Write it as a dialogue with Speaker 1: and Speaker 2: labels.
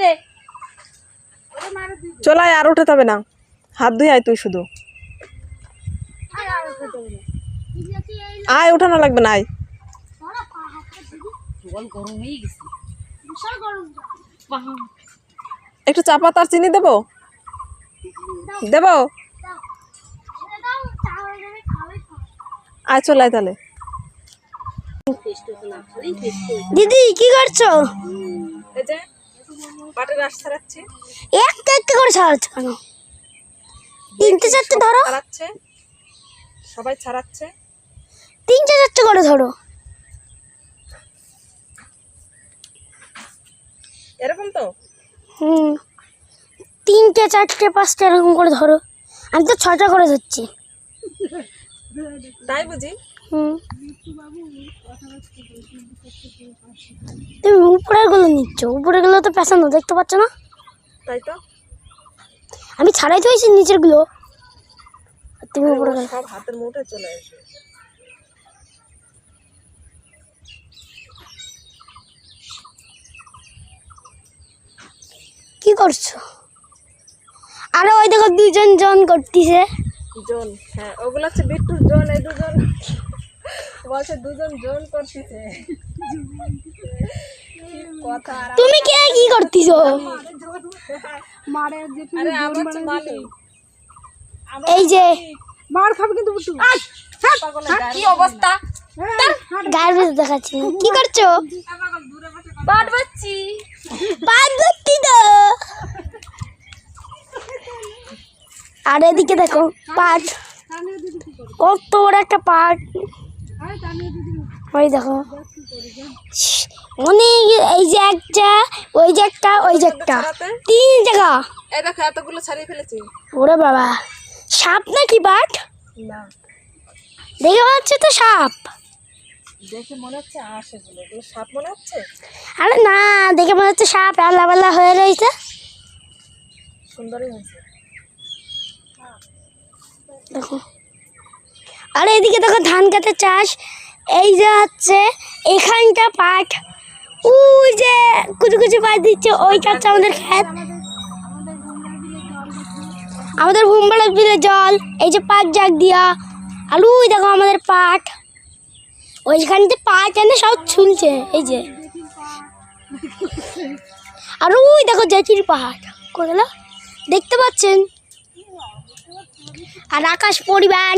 Speaker 1: নে
Speaker 2: চলাই আর উঠাতে হবে না। হাত ধুই আয় তুই শুধু। আয় উঠানো লাগবে না আয়। একটু চা পাতা আর চিনি দেবো? দেবো? আয় চলাই তাহলে।
Speaker 3: দিদি কি করছ?
Speaker 2: পাটের রাস ছাড়াচ্ছি
Speaker 3: একটা একটা করে ছাড়াচ্ছ কেন? তিনটে চারটে ধরো।
Speaker 2: ছাড়াচ্ছে সবাই ছাড়াচ্ছে
Speaker 3: তিনটে চারটে করে ধরো।
Speaker 2: এরকম তো?
Speaker 3: হুম। তিনটে চারটে পাঁচটা এরকম করে ধরো। আমি তো ছটা করে ধরছি।
Speaker 2: তাই বুঝি?
Speaker 3: হুম। তুমি উপরেরগুলো নিচ্ছ। উপরেরগুলো তো পেছানো দেখতে পাচ্ছ না?
Speaker 2: তাই তো
Speaker 3: আমি ছাড়াই তো হয়েছি নিচেরগুলো। তুমি উপরে
Speaker 2: সব হাতের মুঠে চলে আসবে।
Speaker 3: কি করছ? আরে ওই দেখো দুজন জন করতেছে।
Speaker 2: জন হ্যাঁ ওগুলো হচ্ছে বিট্টুর জন এই দুজন বলছে দুজন জন করতেছে। কি কথা? আর
Speaker 3: তুমি কে কি করতেছো? এই যে
Speaker 2: মার খাবে কিন্তু কি অবস্থা?
Speaker 3: দেখাচ্ছি। কি করছ?
Speaker 1: বাচ্চি
Speaker 3: তো। আর এদিকে দেখো পাট। কত বড় একটা পাট। ওই দেখো। অনেক এই যে একটা ওই যে একটা ওই যে একটা। তিন জায়গা।
Speaker 2: এই দেখো এতগুলো ছাড়িয়ে ফেলেছি।
Speaker 3: ওরে বাবা। সাপ নাকি পাট
Speaker 2: না।
Speaker 3: দেখে তো সাপ।
Speaker 2: দেখে মনে হচ্ছে আঁশ এগুলো। এগুলো সাপ মনে হচ্ছে?
Speaker 3: আরে না দেখে মনে হচ্ছে সাপ আল্লাহ হয়ে রয়েছে।
Speaker 2: সুন্দরই হয়েছে।
Speaker 3: দেখো। আরে এদিকে দেখো ধান খেতে চাষ। এই যে হচ্ছে এখানটা পাট। ওই যে কুচু কুচু পাট দিচ্ছে, ওইটা হচ্ছে আমাদের ক্ষেত। আমাদের ভুমবাড়া বিলে জল, এই যে পাট জাগ দিয়া। আর ওই দেখো আমাদের পাট। ওইখানতে পাট এনে সব ছুলছে, এই যে। আর ওই দেখো জেঠির পাহাড় করে দেখতে পাচ্ছেন? আর আকাশ পরিবার